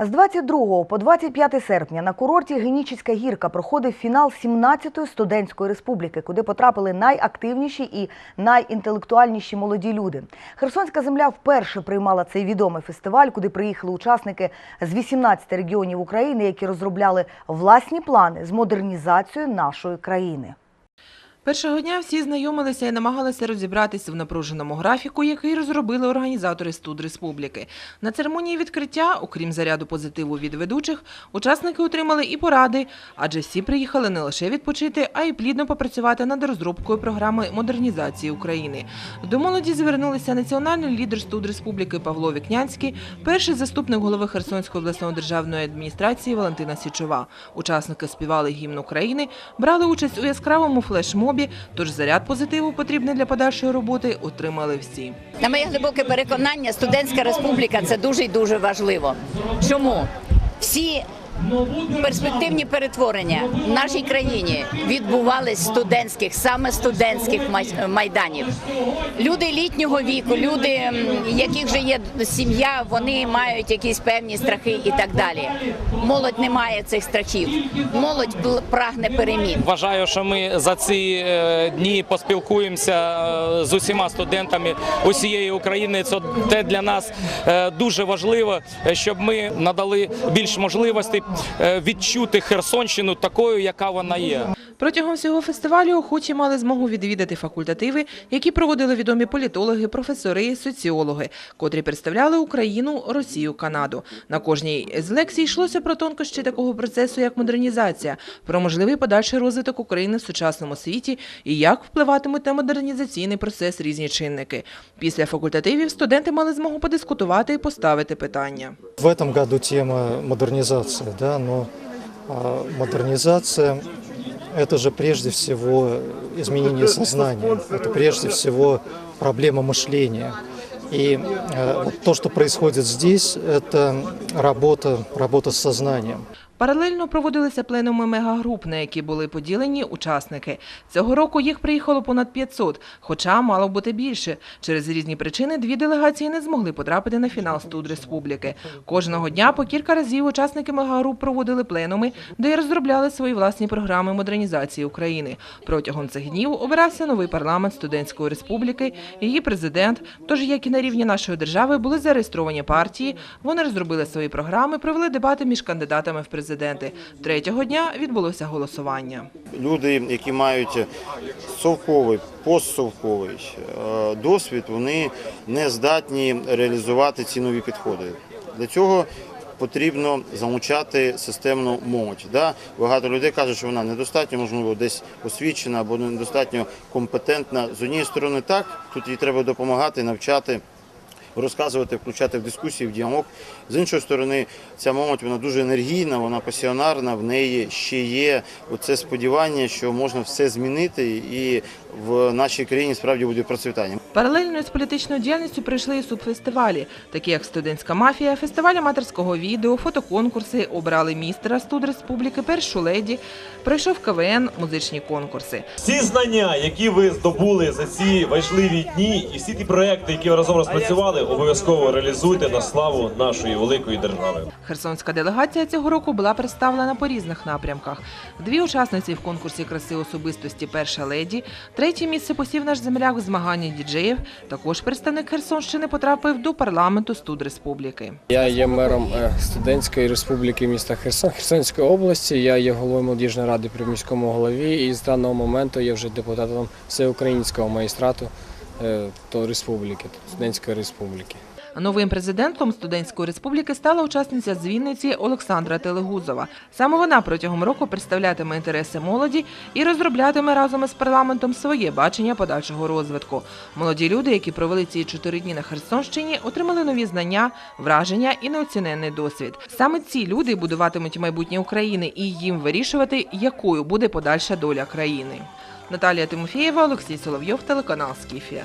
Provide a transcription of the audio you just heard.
З 22 по 25 серпня на курорті Генічіська гірка проходив фінал 17-ї студентської республіки, куди потрапили найактивніші і найінтелектуальніші молоді люди. Херсонська земля вперше приймала цей відомий фестиваль, куди приїхали учасники з 18 регіонів України, які розробляли власні плани з модернізацією нашої країни. Першого дня всі знайомилися і намагалися розібратися в напруженому графіку, який розробили організатори студ республіки. На церемонії відкриття, окрім заряду позитиву від ведучих, учасники отримали і поради, адже всі приїхали не лише відпочити, а й плідно попрацювати над розробкою програми модернізації України. До молоді звернулися національний лідер студ республіки Павло Вікнянський, перший заступник голови Херсонської обласної державної адміністрації Валентина Січова. Учасники співали гімн України, брали участь у яскравому флешмобі, тож заряд позитиву, потрібний для подальшої роботи, отримали всі. На моє глибоке переконання, студентська республіка це дуже і дуже важливо. Чому? Всі перспективні перетворення в нашій країні відбувались студентських, саме студентських майданів. Люди літнього віку, люди, яких вже є сім'я, вони мають якісь певні страхи і так далі. Молодь не має цих страхів. Молодь прагне перемін. Вважаю, що ми за ці е, дні поспілкуємося е, з усіма студентами усієї України. Це для нас е, дуже важливо, щоб ми надали більш можливостей відчути Херсонщину такою, яка вона є. Протягом всього фестивалю охочі мали змогу відвідати факультативи, які проводили відомі політологи, професори, соціологи, котрі представляли Україну, Росію, Канаду. На кожній з лекцій йшлося про тонкощі такого процесу, як модернізація, про можливий подальший розвиток України в сучасному світі і як впливатимуть на модернізаційний процес різні чинники. Після факультативів студенти мали змогу подискутувати і поставити питання. В этом году тема модернизация, да, но а, модернизация это же прежде всего изменение сознания, это прежде всего проблема мышления. И э, вот то, что происходит здесь, это работа, работа с сознанием. Паралельно проводилися пленуми мегагруп, на які були поділені учасники. Цього року їх приїхало понад 500, хоча мало бути більше. Через різні причини дві делегації не змогли потрапити на фінал студ республіки. Кожного дня по кілька разів учасники мегагруп проводили пленуми, де й розробляли свої власні програми модернізації України. Протягом цих днів обирався новий парламент студентської республіки, її президент. Тож, як і на рівні нашої держави, були зареєстровані партії. Вони розробили свої програми, провели дебати між кандидатами в президенти. Третього дня відбулося голосування. люди, які мають совковий, постсовковий е, досвід, вони не здатні реалізувати ці нові підходи. Для цього потрібно залучати системну молодь. Да? Багато людей кажуть, що вона недостатньо, можливо, десь освічена або недостатньо компетентна. З однієї сторони, так тут їй треба допомагати, навчати. Розказувати, включати в дискусії, в діалог. З іншої сторони, ця молодь вона дуже енергійна, вона пасіонарна, в неї ще є оце сподівання, що можна все змінити, і в нашій країні справді буде процвітання. Паралельно з політичною діяльністю прийшли і субфестивалі, такі як студентська мафія, фестиваль аматорського відео, фотоконкурси, обрали містера студ республіки, першу леді, пройшов КВН, музичні конкурси. Всі знання, які ви здобули за ці важливі дні, і всі ті проекти, які ви разом розпрацювали, обов'язково реалізуйте на славу нашої великої держави. Херсонська делегація цього року була представлена по різних напрямках. Дві учасниці в конкурсі краси особистості Перша леді, третє місце посів наш земляк в змаганні діджеїв. Також представник Херсонщини потрапив до парламенту студ республіки. Я є мером е, студентської республіки міста Херсон Херсонської області. Я є головою молодіжної ради при міському голові і з даного моменту я вже депутатом всеукраїнського магістрату е, то республіки, студентської республіки. Новим президентом студентської республіки стала учасниця з Вінниці Олександра Телегузова. Саме вона протягом року представлятиме інтереси молоді і розроблятиме разом із парламентом своє бачення подальшого розвитку. Молоді люди, які провели ці чотири дні на Херсонщині, отримали нові знання, враження і неоціненний досвід. Саме ці люди будуватимуть майбутнє України і їм вирішувати, якою буде подальша доля країни. Наталія Тимофєєва, Олексій Соловйов, телеканал Скіфія.